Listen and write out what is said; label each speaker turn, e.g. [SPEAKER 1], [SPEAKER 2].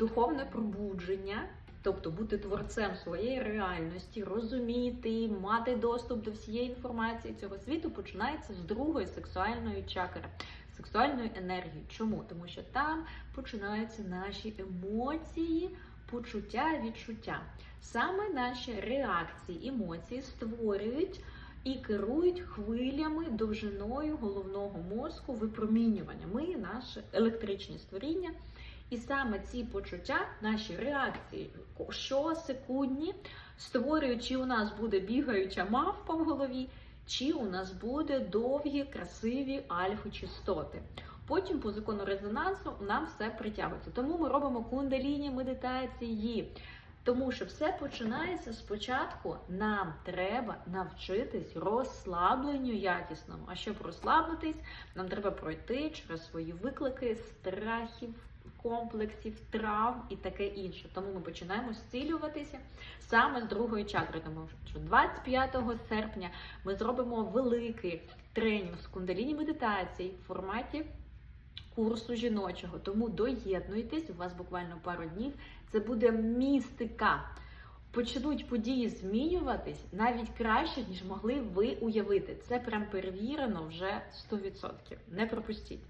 [SPEAKER 1] духовне пробудження, тобто бути творцем своєї реальності, розуміти, мати доступ до всієї інформації цього світу, починається з другої сексуальної чакри, сексуальної енергії. Чому? Тому що там починаються наші емоції, почуття, відчуття. Саме наші реакції, емоції створюють і керують хвилями довжиною головного мозку випромінювання. Ми наше електричні створіння. І саме ці почуття, наші реакції щосекундні створюють, чи у нас буде бігаюча мавпа в голові, чи у нас буде довгі, красиві альфа-частоти. Потім, по закону резонансу, нам все притягується. Тому ми робимо кундаліні медитації. Тому що все починається спочатку. Нам треба навчитись розслабленню якісному. А щоб розслабитись, нам треба пройти через свої виклики, страхів, комплексів, травм і таке інше. Тому ми починаємо зцілюватися саме з другої чакри. Тому що 25 серпня ми зробимо великий тренінг з кундаліні медитації в форматі. Курсу жіночого, тому доєднуйтесь, у вас буквально пару днів. Це буде містика. Почнуть події змінюватись навіть краще, ніж могли ви уявити. Це прям перевірено вже 100%. Не пропустіть.